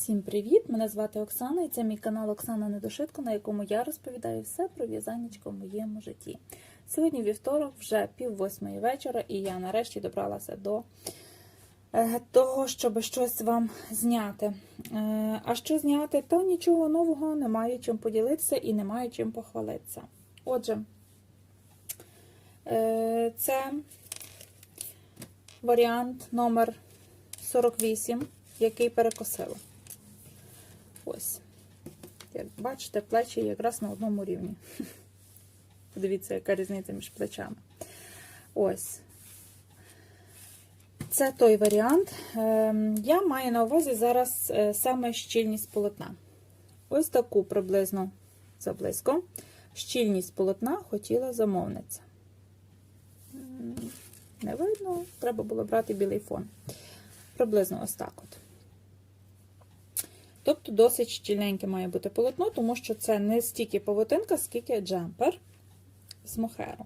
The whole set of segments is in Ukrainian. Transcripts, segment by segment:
Всім привіт! Мене звати Оксана і це мій канал Оксана Недошитко, на якому я розповідаю все про в'язаннячко в моєму житті. Сьогодні вівторок, вже пів восьмої вечора, і я нарешті добралася до е, того, щоб щось вам зняти. Е, А що зняти, то нічого нового, немає чим поділитися і немає чим похвалитися. Отже, е, це варіант номер 48, який перекосила. Ось. Як бачите, плечі якраз на одному рівні. Подивіться, яка різниця між плечами. Ось. Це той варіант. Ем, Я маю на увазі зараз е, саме щільність полотна. Ось таку приблизно заблизько. Щільність полотна хотіла замовниця. Не видно, треба було брати білий фон. Приблизно ось так от. Тобто досить щільненьке має бути полотно, тому що це не стільки павутинка, скільки джемпер з мохеру.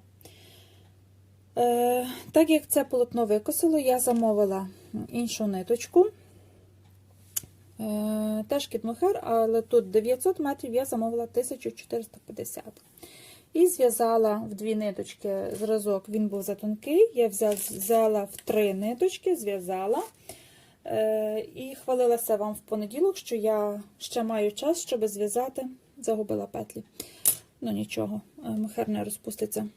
Е, так як це полотно викосило, я замовила іншу ниточку. Е, теж кіт мохер, але тут 900 метрів я замовила 1450. І зв'язала в дві ниточки зразок, він був затонкий. Я взяла в три ниточки, зв'язала. Е, і хвалилася вам в понеділок, що я ще маю час, щоб зв'язати. Загубила петлі. Ну нічого, е, мохер не розпуститься.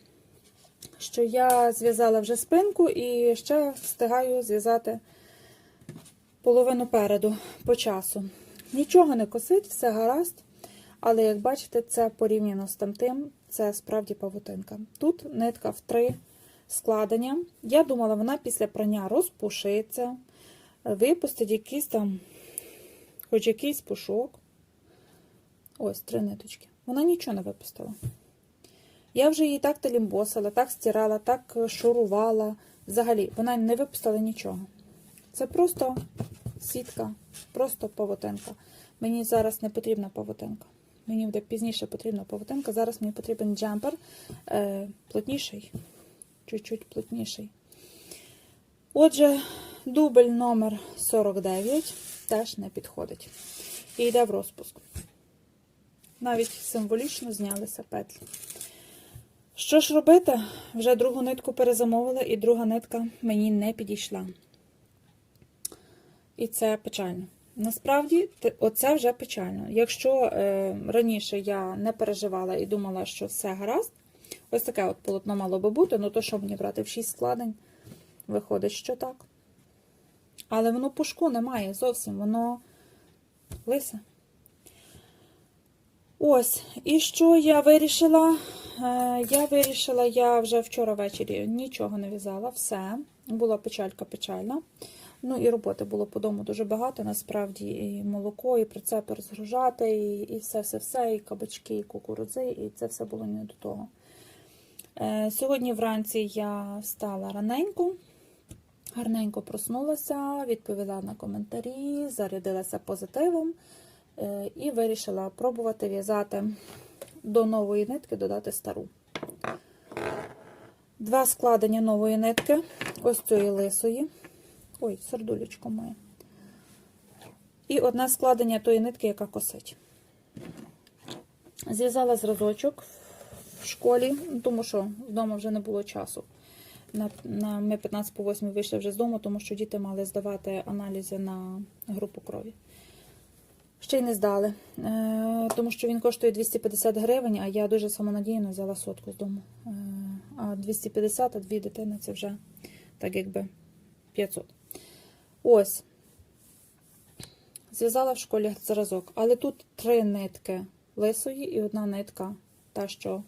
Що я зв'язала вже спинку і ще встигаю зв'язати половину переду по часу. Нічого не косить, все гаразд. Але, як бачите, це порівняно з тамтим, це справді павутинка. Тут нитка в три складення. Я думала, вона після прання розпушиться випустить якийсь там, хоч якийсь пушок. Ось, три ниточки. Вона нічого не випустила. Я вже її так талімбосила, так стирала, так шурувала. Взагалі, вона не випустила нічого. Це просто сітка, просто павутинка. Мені зараз не потрібна павутинка. Мені буде пізніше потрібна павутинка. Зараз мені потрібен джемпер е, плотніший, чуть-чуть плотніший. Отже, дубль номер 49 теж не підходить. І йде в розпуск. Навіть символічно знялися петлі. Що ж робити? Вже другу нитку перезамовила, і друга нитка мені не підійшла. І це печально. Насправді, оце вже печально. Якщо е, раніше я не переживала і думала, що все гаразд, ось таке от полотно мало би бути, ну то що мені брати в 6 складень? Виходить, що так. Але воно пушку немає зовсім, воно лисе. Ось, і що я вирішила? Е, я вирішила, я вже вчора ввечері нічого не в'язала, все. Була печалька печальна. Ну, і роботи було по дому дуже багато, насправді, і молоко, і прицепи розгружати, і і все-все-все, і кабачки, і кукурудзи, і це все було не до того. Е, Сьогодні вранці я встала раненько. Гарненько проснулася, відповіла на коментарі, зарядилася позитивом е, і вирішила пробувати в'язати до нової нитки, додати стару. Два складення нової нитки, ось цієї лисої. Ой, сердулечко моє. І одне складення тої нитки, яка косить. Зв'язала зразочок в школі, тому що вдома вже не було часу. На, на, Ми 15 по 8 вийшли вже з дому, тому що діти мали здавати аналізи на групу крові. Ще й не здали, е, тому що він коштує 250 гривень, а я дуже самонадіяно взяла сотку з дому. Е, а 250, а дві дитини це вже так якби 500. Ось. Зв'язала в школі зразок, але тут три нитки лисої і одна нитка, та, що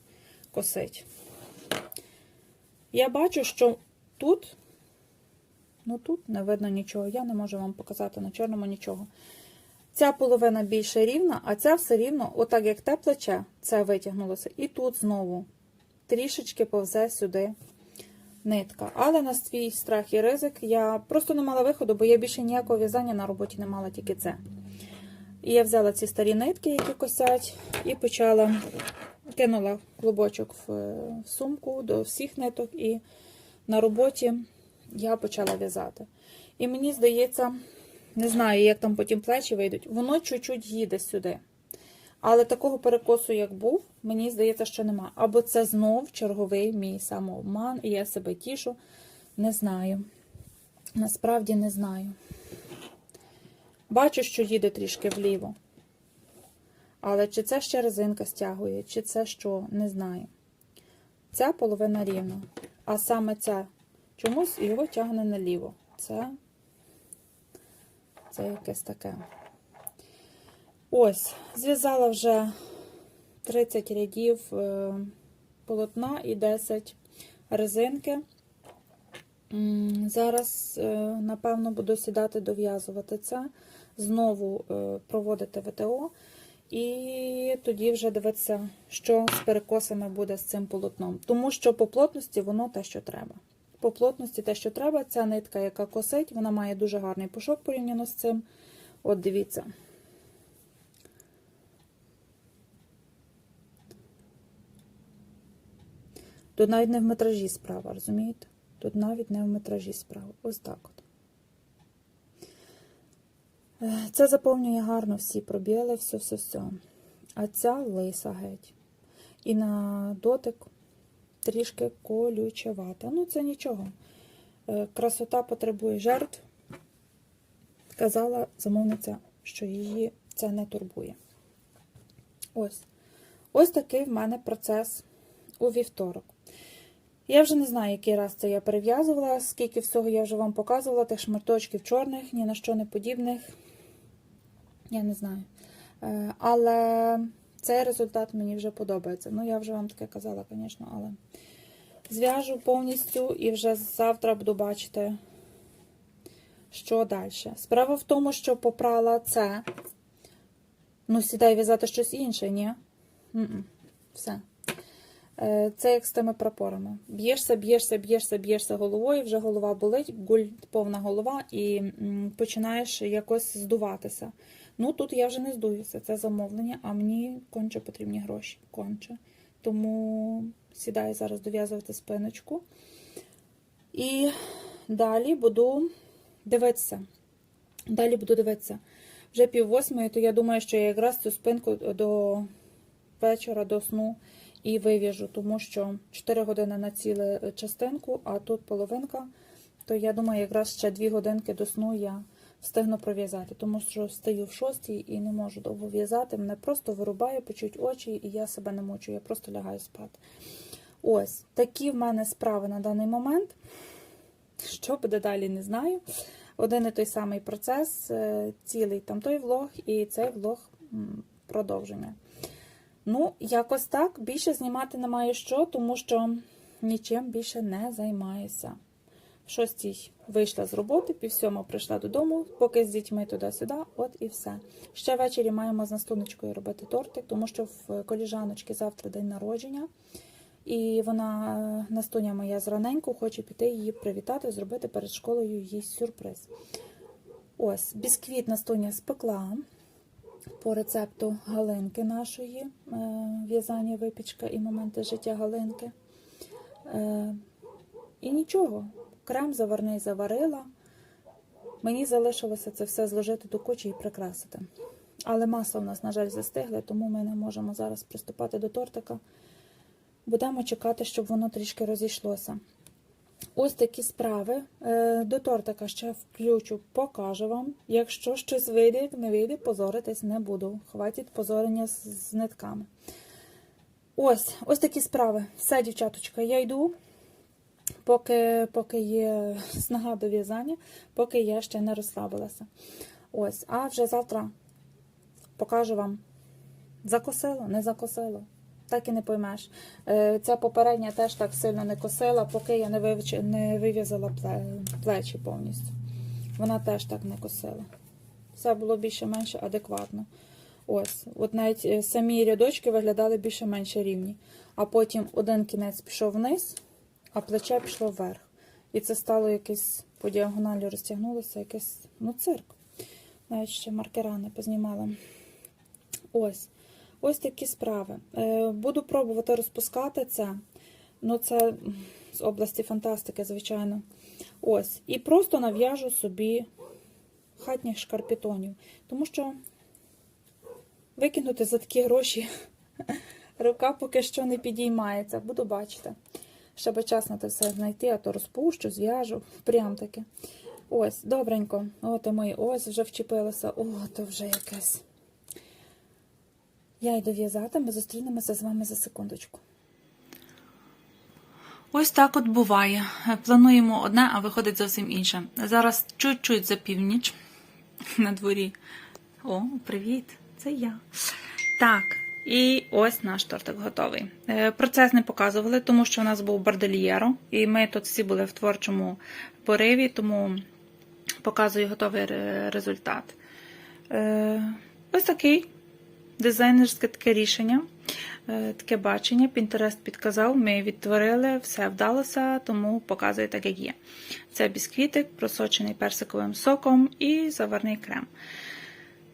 косить. Я бачу, що тут, ну тут не видно нічого, я не можу вам показати на чорному нічого. Ця половина більше рівна, а ця все рівно, отак як те плече, це витягнулося. І тут знову трішечки повзе сюди нитка. Але на свій страх і ризик я просто не мала виходу, бо я більше ніякого в'язання на роботі не мала тільки це. І я взяла ці старі нитки, які косять, і почала кинула клубочок в сумку до всіх ниток, і на роботі я почала в'язати. І мені здається, Не знаю, як там потім плечі вийдуть. Воно чуть-чуть їде сюди. Але такого перекосу, як був, мені здається, що нема. Або це знов черговий мій самообман, і я себе тішу. Не знаю. Насправді не знаю. Бачу, що їде трішки вліво. Але чи це ще резинка стягує, чи це що, не знаю. Ця половина рівна. А саме ця чомусь його тягне наліво. Це, це якесь таке. Ось, зв'язала вже 30 рядів е, полотна і 10 резинки. Зараз, е, напевно, буду сідати дов'язувати це, знову е, проводити ВТО, і тоді вже дивитися, що з перекосами буде з цим полотном. Тому що по плотності воно те, що треба. По плотності те, що треба, ця нитка, яка косить, вона має дуже гарний пушок порівняно з цим. От дивіться. Тут навіть не в метражі справа, розумієте? Тут навіть не в метражі справа. Ось так от. Це заповнює гарно всі пробіли, все-все-все. А ця лиса геть. І на дотик трішки колючевата. Ну, це нічого. Е, Красота потребує жертв. Казала замовниця, що її це не турбує. Ось. Ось такий в мене процес у вівторок. Я вже не знаю, який раз це я перев'язувала, скільки всього я вже вам показувала, тих шматочків чорних, ні на що не подібних. Я не знаю. Е, Але цей результат мені вже подобається. Ну, я вже вам таке казала, звісно, але зв'яжу повністю і вже завтра буду бачити, що далі. Справа в тому, що попрала це. Ну, сідай в'язати щось інше, ні? М-м. Все. Е, Це як з тими прапорами. Б'єшся, б'єшся, б'єшся, б'єшся головою, вже голова болить, гуль повна голова, і починаєш якось здуватися. Ну тут я вже не здуюся, це замовлення, а мені конче потрібні гроші. Конче. Тому сідаю зараз дов'язувати спиночку. І далі буду дивитися. Далі буду дивитися. Вже пів восьмої, то я думаю, що я якраз цю спинку до вечора, до сну і вив'яжу, тому що 4 години на цілу частинку, а тут половинка, то я думаю, якраз ще 2 годинки до сну я встигну пров'язати, тому що встаю в 6 і не можу довго в'язати. Мене просто вирубає, печуть очі, і я себе не мучу, я просто лягаю спати. Ось, такі в мене справи на даний момент. Що буде далі, не знаю. Один і той самий процес, е, цілий там той влог, і цей влог продовження. Ну, якось так. Більше знімати немає що, тому що нічим більше не займаюся. Шостій вийшла з роботи, пів сьома прийшла додому, поки з дітьми туди-сюди, от і все. Ще ввечері маємо з настуночкою робити тортик, тому що в коліжаночки завтра день народження. І вона, Настуня моя зраненьку, хоче піти її привітати, зробити перед школою їй сюрприз. Ось, бісквіт Настуня спекла по рецепту Галинки нашої, е, в'язання, випічка і моменти життя Галинки. Е, І нічого, крем заварний заварила. Мені залишилося це все зложити до кучі і прикрасити. Але масло в нас, на жаль, застигле, тому ми не можемо зараз приступати до тортика. Будемо чекати, щоб воно трішки розійшлося. Ось такі справи. Е, До тортика ще включу, покажу вам. Якщо щось вийде, як не вийде, позоритись не буду. Хватить позорення з, з нитками. Ось, ось такі справи. Все, дівчаточка, я йду, поки, поки є снага до в'язання, поки я ще не розслабилася. Ось, а вже завтра покажу вам, закосило, не закосило. Так і не поймеш. Е, Ця попередня теж так сильно не косила, поки я не, вив'язала плечі повністю. Вона теж так не косила. Все було більше-менше адекватно. Ось, от навіть е, самі рядочки виглядали більше-менше рівні. А потім один кінець пішов вниз, а плече пішло вверх. І це стало якесь по діагоналі розтягнулося, якесь, ну, цирк. Навіть ще маркера не познімала. Ось. Ось такі справи. Е, Буду пробувати розпускати це. Ну, це з області фантастики, звичайно. Ось. І просто нав'яжу собі хатніх шкарпетонів. Тому що викинути за такі гроші рука поки що не підіймається. Буду бачити. Ще би час на це все знайти, а то розпущу, зв'яжу. Прям таки. Ось, добренько. От і мої ось вже вчепилося. О, то вже якесь. Я йду в'язати, ми зустрінемося з вами за секундочку. Ось так от буває. Плануємо одне, а виходить зовсім інше. Зараз чуть-чуть за північ на дворі. О, привіт! Це я. Так, і ось наш тортик готовий. Е, Процес не показували, тому що у нас був бордельєро, і ми тут всі були в творчому пориві, тому показую готовий результат. Е, Ось такий дизайнерське таке рішення, е, таке бачення. Пінтерест підказав, ми відтворили, все вдалося, тому показую так, як є. Це бісквітик, просочений персиковим соком і заварний крем.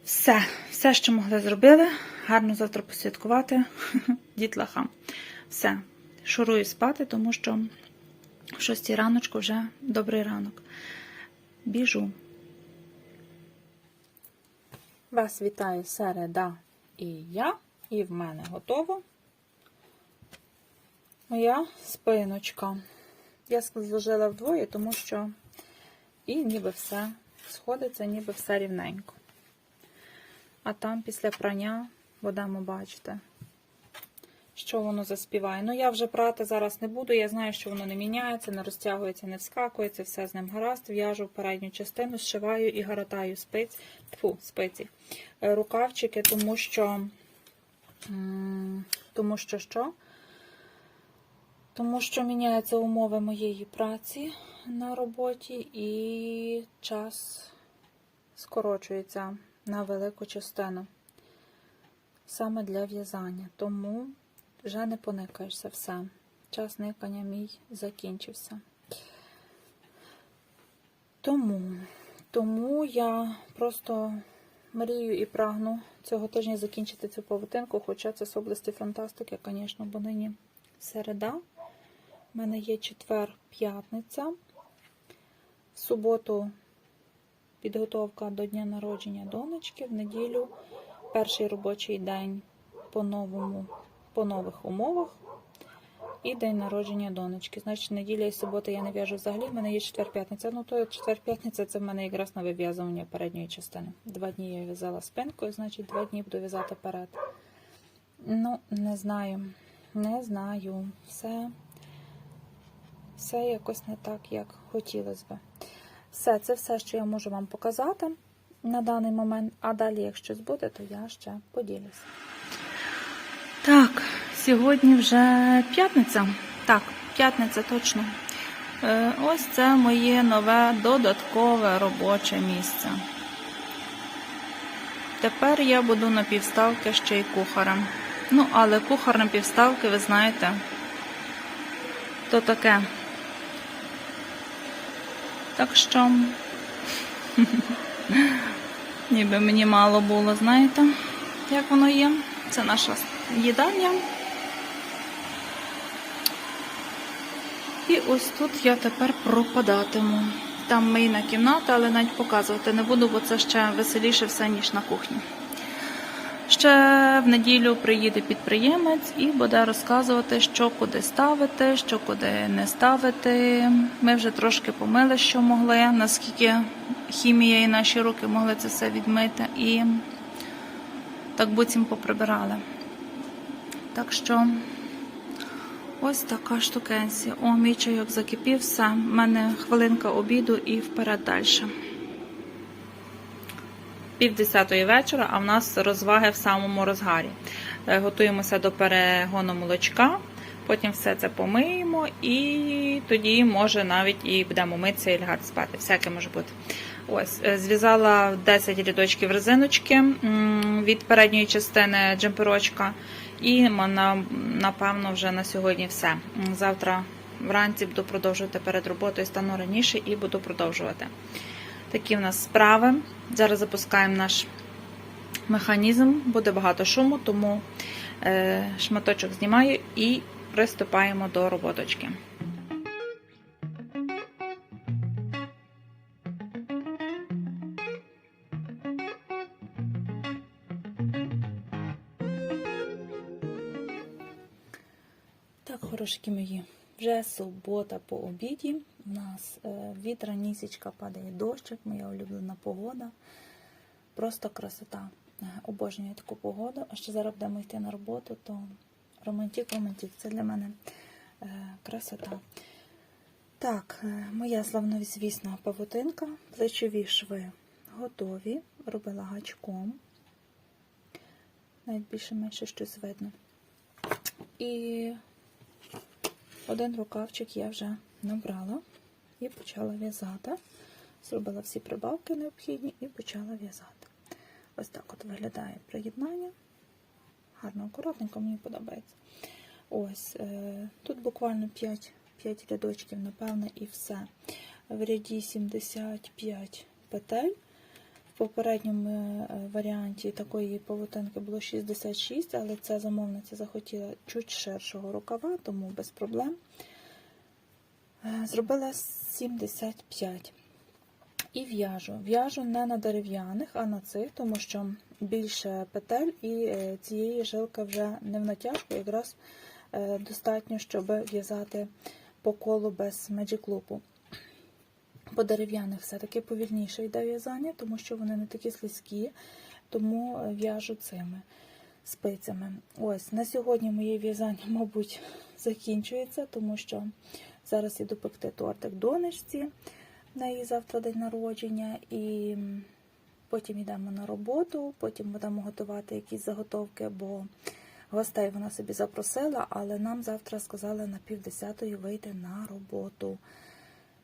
Все, все, що могли зробили. Гарно завтра посвяткувати дітлахам. Все, шурую спати, тому що в 6 раночку вже добрий ранок. Біжу. Вас вітає середа і я, і в мене готова моя спиночка. Я зложила вдвоє, тому що і ніби все сходиться, ніби все рівненько. А там після прання будемо бачити, що воно заспіває. Ну, я вже прати зараз не буду, я знаю, що воно не міняється, не розтягується, не вскакується, все з ним гаразд. В'яжу передню частину, зшиваю і гаратаю спиць, тьфу, спиці, е, рукавчики, тому що, тому що що? Тому що міняються умови моєї праці на роботі і час скорочується на велику частину саме для в'язання. Тому вже не поникаєшся все. Час никання мій закінчився. Тому, тому я просто мрію і прагну цього тижня закінчити цю павутинку, хоча це з області фантастики, звісно, бо нині середа. У мене є четвер, п'ятниця. В суботу підготовка до дня народження донечки. В неділю перший робочий день по новому, по нових умовах. І день народження донечки. Значить, неділя і субота я не в'яжу взагалі. В мене є четвер-п'ятниця. Ну, то четвер-п'ятниця це в мене якраз на вив'язування передньої частини. Два дні я в'язала спинкою, значить, два дні буду в'язати перед. Ну, не знаю. Не знаю. Все, все якось не так, як хотілося би. Все, це все, що я можу вам показати на даний момент. А далі, як щось буде, то я ще поділюся. Так, сьогодні вже п'ятниця. Так, п'ятниця точно. Е, Ось це моє нове додаткове робоче місце. Тепер я буду на півставки ще й кухарем. Ну, але кухар на півставки, ви знаєте, то таке. Так що, ніби мені мало було, знаєте, як воно є. Це наша їдальня. І ось тут я тепер пропадатиму. Там мийна кімната, але навіть показувати не буду, бо це ще веселіше все, ніж на кухні. Ще в неділю приїде підприємець і буде розказувати, що куди ставити, що куди не ставити. Ми вже трошки помили, що могли, наскільки хімія і наші руки могли це все відмити. І так буцім поприбирали. Так що ось така штукенція. О, мій чайок закипів, все. У мене хвилинка обіду і вперед далі. Пів десятої вечора, а в нас розваги в самому розгарі. Е, Готуємося до перегону молочка, потім все це помиємо, і тоді, може, навіть і будемо митися і лягати спати. Всяке може бути. Ось, е, зв'язала 10 рядочків резиночки від передньої частини джемперочка. І напевно вже на сьогодні все. Завтра вранці буду продовжувати перед роботою, стану раніше і буду продовжувати. Такі в нас справи. Зараз запускаємо наш механізм, буде багато шуму, тому е, шматочок знімаю і приступаємо до роботочки. Так, хорошки мої, вже субота по обіді. У нас е, вітра, нісічка падає дощик, моя улюблена погода. Просто красота. Е, Обожнюю таку погоду. А ще зараз будемо йти на роботу, то романтик, романтик. Це для мене е, красота. Так, моя славнозвісна павутинка, плечові шви готові. Робила гачком. Навіть більше-менше щось видно. І один рукавчик я вже набрала і почала в'язати. Зробила всі прибавки необхідні і почала в'язати. Ось так от виглядає приєднання. Гарно, акуратненько, мені подобається. Ось, е, тут буквально 5, 5 рядочків, напевне, і все. В ряді 75 петель. В попередньому е, варіанті такої павутинки було 66, але ця замовниця захотіла чуть ширшого рукава, тому без проблем. Е, Зробила 75. І в'яжу. В'яжу не на дерев'яних, а на цих, тому що більше петель і е, цієї жилки вже не в натяжку, якраз е, достатньо, щоб в'язати по колу без меджіклупу. По дерев'яних все-таки повільніше йде в'язання, тому що вони не такі слизькі, тому в'яжу цими спицями. Ось, на сьогодні моє в'язання, мабуть, закінчується, тому що зараз іду пекти тортик донечці, в неї завтра день народження, і потім йдемо на роботу, потім будемо готувати якісь заготовки, бо гостей вона собі запросила, але нам завтра сказали на півдесятої вийти на роботу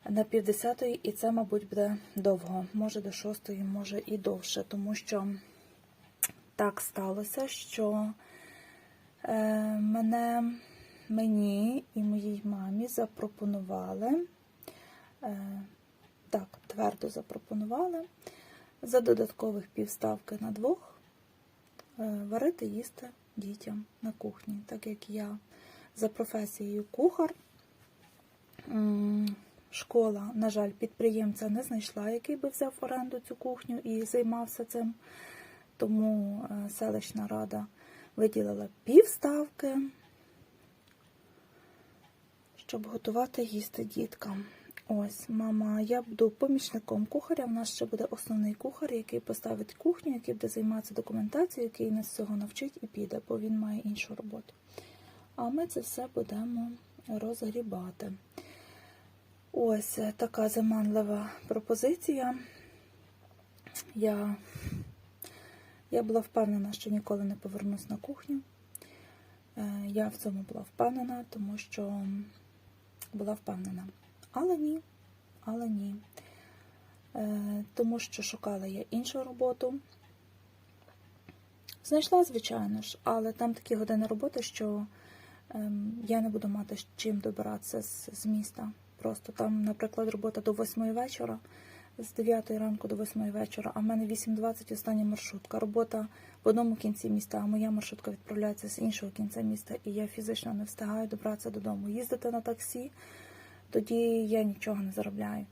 на півдесятої, і це, мабуть, буде довго. Може до шостої, може і довше, тому що так сталося, що е, мене, мені і моїй мамі запропонували, е, так, твердо запропонували за додаткових півставки на двох е, варити їсти дітям на кухні, так як я за професією кухар. Школа, на жаль, підприємця не знайшла, який би взяв оренду цю кухню і займався цим. Тому е, селищна рада виділила півставки, щоб готувати їсти діткам. Ось, мама, я буду помічником кухаря. У нас ще буде основний кухар, який поставить кухню, який буде займатися документацією, який нас всього навчить і піде, бо він має іншу роботу. А ми це все будемо розгрібати. Ось е, така заманлива пропозиція. Я, я була впевнена, що ніколи не повернусь на кухню. Е, Я в цьому була впевнена, тому що була впевнена. Але ні, але ні. Е, Тому що шукала я іншу роботу. Знайшла, звичайно ж, але там такі години роботи, що ем, я не буду мати чим добиратися з міста. Просто там, наприклад, робота до восьмої вечора, з 9 ранку до 8 вечора, а в мене 8.20 остання маршрутка. Робота в одному кінці міста, а моя маршрутка відправляється з іншого кінця міста, і я фізично не встигаю добратися додому. Їздити на таксі, тоді я нічого не заробляю.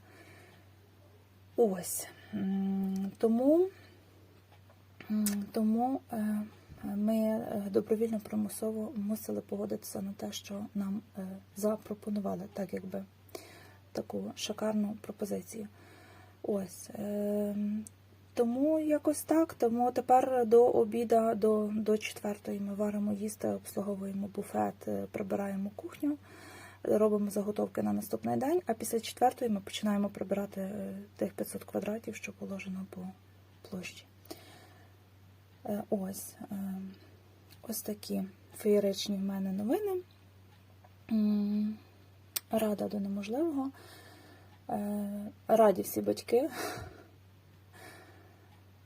Ось. Тому, тому е, ми е, добровільно примусово мусили погодитися на те, що нам е, запропонували, так якби таку шикарну пропозицію. Ось. Е, тому якось так. Тому тепер до обіда, до, до четвертої ми варимо їсти, обслуговуємо буфет, е, прибираємо кухню, робимо заготовки на наступний день, а після четвертої ми починаємо прибирати е, тих 500 квадратів, що положено по площі. Е, Ось. е, Ось такі феєричні в мене новини. Рада до неможливого. Е, Раді всі батьки.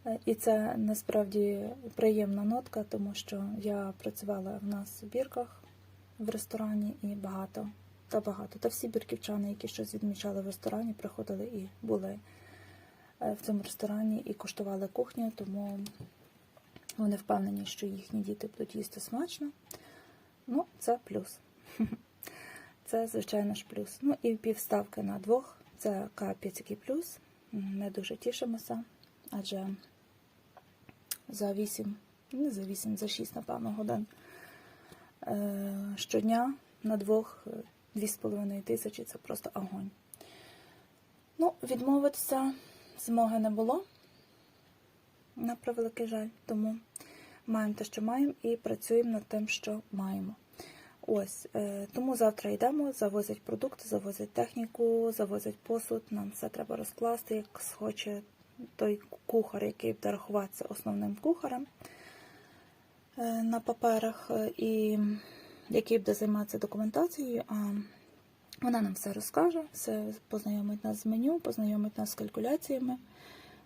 Е, І це насправді приємна нотка, тому що я працювала в нас в бірках в ресторані і багато, та багато. Та всі бірківчани, які щось відмічали в ресторані, приходили і були е, в цьому ресторані і куштували кухню, тому вони впевнені, що їхні діти будуть їсти смачно. Ну, це плюс. Це, звичайно ж, плюс. Ну і півставки на двох. Це капець який плюс. Ми дуже тішимося, адже за 8, не за 8, за 6, напевно, годин е, щодня на двох е, дві з половиною тисячі це просто огонь. Ну, відмовитися змоги не було, на превеликий жаль, тому маємо те, що маємо, і працюємо над тим, що маємо. Ось, е, тому завтра йдемо, завозять продукти, завозять техніку, завозять посуд. Нам все треба розкласти, як схоче той кухар, який буде рахуватися основним кухарем е, на паперах, е, і який буде займатися документацією. А вона нам все розкаже, все познайомить нас з меню, познайомить нас з калькуляціями,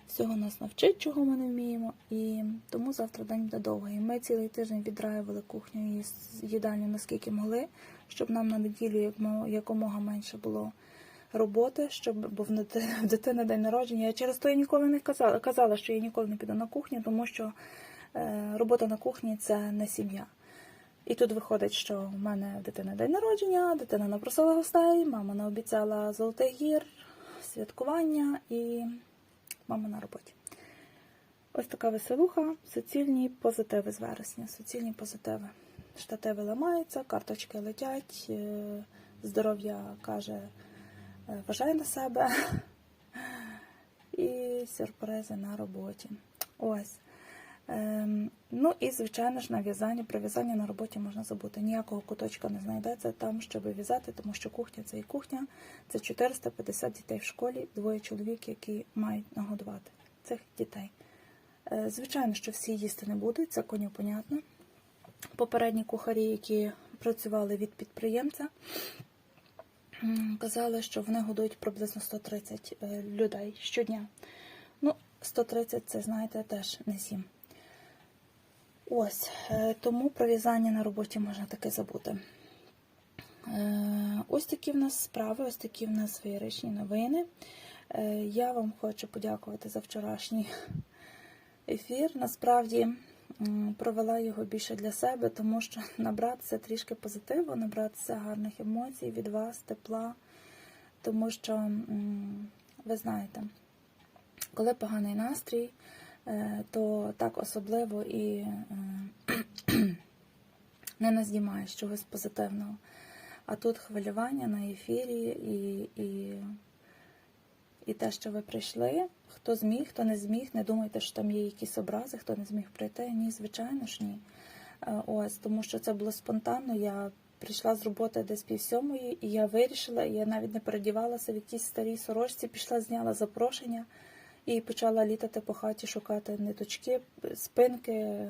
всього нас навчить, чого ми не вміємо. І тому завтра день буде довгий. Ми цілий тиждень віддраювали кухню і їдальню наскільки могли, щоб нам на неділю якомога менше було роботи, щоб бо в дитини день народження. Я через то я ніколи не казала, казала, що я ніколи не піду на кухню, тому що е, робота на кухні це не сім'я. І тут виходить, що в мене в дитини день народження, дитина напросила гостей, мама наобіцяла золотий гір, святкування і мама на роботі. Ось така веселуха, суцільні позитиви з вересня, суцільні позитиви. Штативи ламаються, карточки летять, е, здоров'я каже, вважає вважай на себе. І сюрпризи на роботі. Ось. Ем, ну і, звичайно ж, на в'язання. Про в'язання на роботі можна забути. Ніякого куточка не знайдеться там, щоб в'язати, тому що кухня це і кухня. Це 450 дітей в школі, двоє чоловік, які мають нагодувати цих дітей. Е, звичайно, що всі їсти не будуть, це коню понятно. Попередні кухарі, які працювали від підприємця, казали, що вони годують приблизно 130 е, людей щодня. Ну, 130 це, знаєте, теж не сім. Ось, е, тому про в'язання на роботі можна таки забути. Е, Ось такі в нас справи, ось такі в нас феєричні новини. Е, Я вам хочу подякувати за вчорашній ефір. Насправді провела його більше для себе, тому що набратися трішки позитиву, набратися гарних емоцій від вас, тепла, тому що, ви знаєте, коли поганий настрій, то так особливо і е, не наздімаєш чогось позитивного. А тут хвилювання на ефірі і, і, і те, що ви прийшли. Хто зміг, хто не зміг, не думайте, що там є якісь образи, хто не зміг прийти. Ні, звичайно ж ні. Е, Ось, тому що це було спонтанно. Я прийшла з роботи десь пів сьомої, і я вирішила, і я навіть не передівалася в якійсь старій сорочці, пішла, зняла запрошення і почала літати по хаті, шукати ниточки, спинки,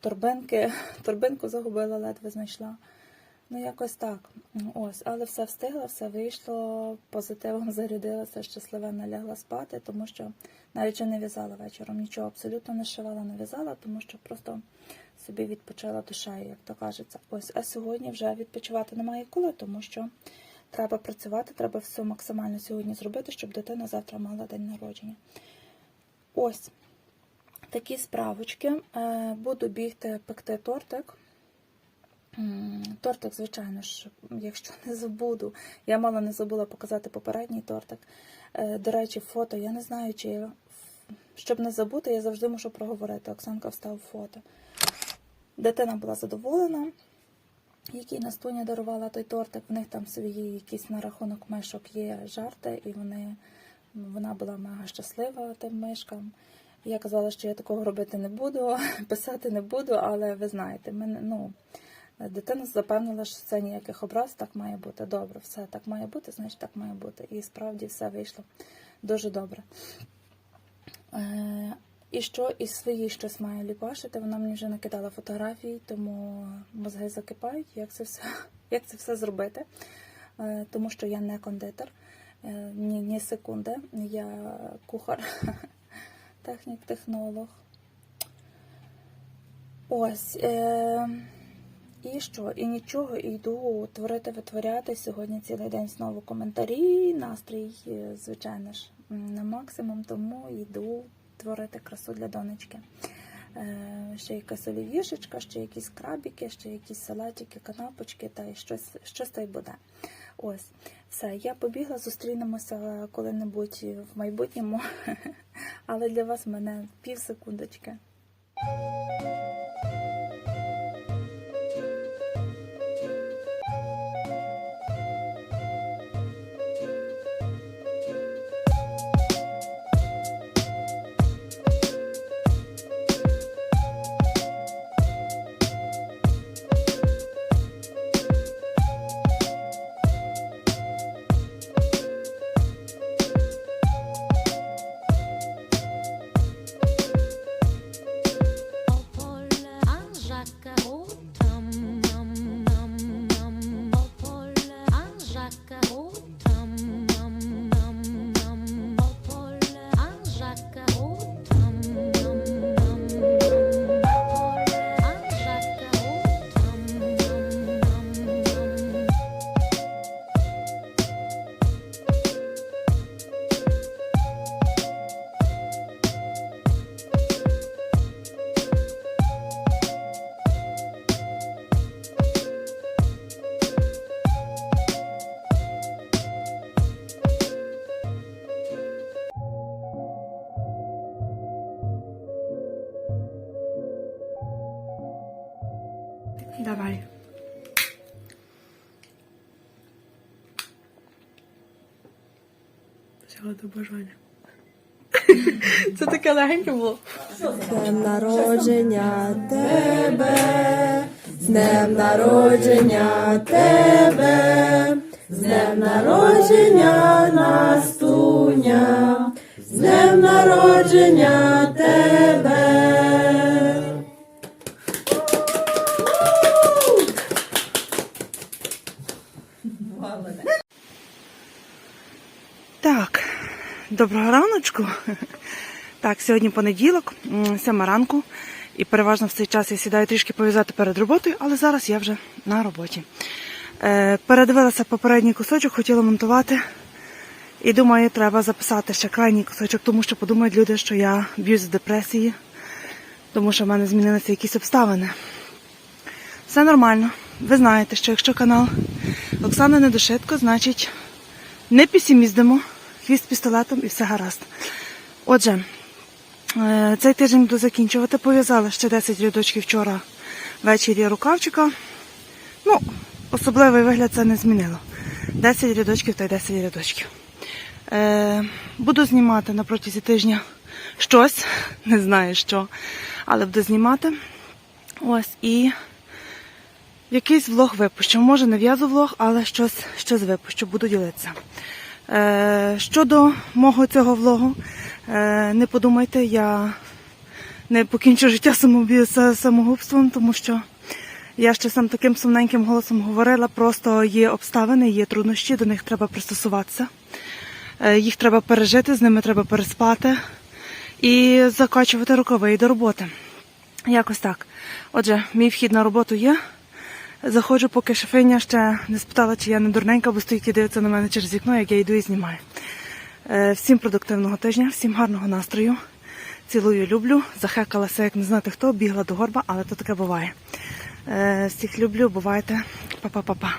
торбинки. Торбинку загубила, ледве знайшла. Ну, якось так. Ось, але все встигла, все вийшло, позитивом зарядилася, щасливо лягла спати, тому що навіть не в'язала вечором, нічого абсолютно не шивала, не в'язала, тому що просто собі відпочила душею, як то кажеться. Ось, а сьогодні вже відпочивати немає коли, тому що треба працювати, треба все максимально сьогодні зробити, щоб дитина завтра мала день народження. Ось такі справочки. Е, Буду бігти пекти тортик. Тортик, звичайно ж, якщо не забуду. Я мало не забула показати попередній тортик. Е, До речі, фото. Я не знаю, чи щоб не забути, я завжди мушу проговорити. Оксанка встав фото. Дитина була задоволена, якій Настуня дарувала той тортик. В них там свої якісь на рахунок мишок є жарти, і вони, вона була мега щаслива тим мишкам. Я казала, що я такого робити не буду, писати не буду, але ви знаєте, мене, ну, дитина запевнила, що це ніяких образ, так має бути. Добре, все так має бути, значить так має бути. І справді все вийшло дуже добре. Е, і що із свої щось має ліпашити, вона мені вже накидала фотографії, тому мозги закипають, як це все, як це все зробити. Е, Тому що я не кондитер, е, ні, ні секунди. Я кухар, технік-технолог. Ось. Е, і що? І нічого, і йду творити, витворяти. Сьогодні цілий день знову коментарі, настрій, е, звичайно ж, на максимум, тому йду творити красу для донечки. Е, ще якась олівішечка, ще якісь крабіки, ще якісь салатики, канапочки, та й щось, щось та й буде. Ось, все, я побігла, зустрінемося коли-небудь в майбутньому, але для вас в мене пів секундочки. Таке легеньке було. Днем народження тебе, з днем народження тебе, з днем народження Настуня, з днем народження тебе. Так, доброго раночку. Так, сьогодні понеділок, сьома ранку, і переважно в цей час я сідаю трішки пов'язати перед роботою, але зараз я вже на роботі. Е, передивилася попередній кусочок, хотіла монтувати. І думаю, треба записати ще крайній кусочок, тому що подумають люди, що я б'юсь з депресії, тому що в мене змінилися якісь обставини. Все нормально. Ви знаєте, що якщо канал Оксана Недошитко, значить не песиміздимо, хвіст пістолетом і все гаразд. Отже, цей тиждень буду закінчувати. Пов'язала ще 10 рядочків вчора ввечері рукавчика. Ну, особливий вигляд це не змінило. 10 рядочків та й 10 рядочків. Е, буду знімати на протязі тижня щось, не знаю що, але буду знімати. Ось і якийсь влог випущу. Може, не в'язу влог, але щось, щось випущу, буду ділитися. Е, щодо мого цього влогу, е, не подумайте, я не покінчу життя самогубством, тому що я ще сам таким сумненьким голосом говорила, просто є обставини, є труднощі, до них треба пристосуватися. Е, їх треба пережити, з ними треба переспати і закачувати рукави і до роботи. Якось так. Отже, мій вхід на роботу є. Заходжу, поки шефиня ще не спитала, чи я не дурненька, бо стоїть і дивиться на мене через вікно, як я йду і знімаю. Е, Всім продуктивного тижня, всім гарного настрою. Цілую, люблю. Захекалася, як не знати хто, бігла до горба, але то таке буває. Е, Всіх люблю, бувайте. Па-па-па-па.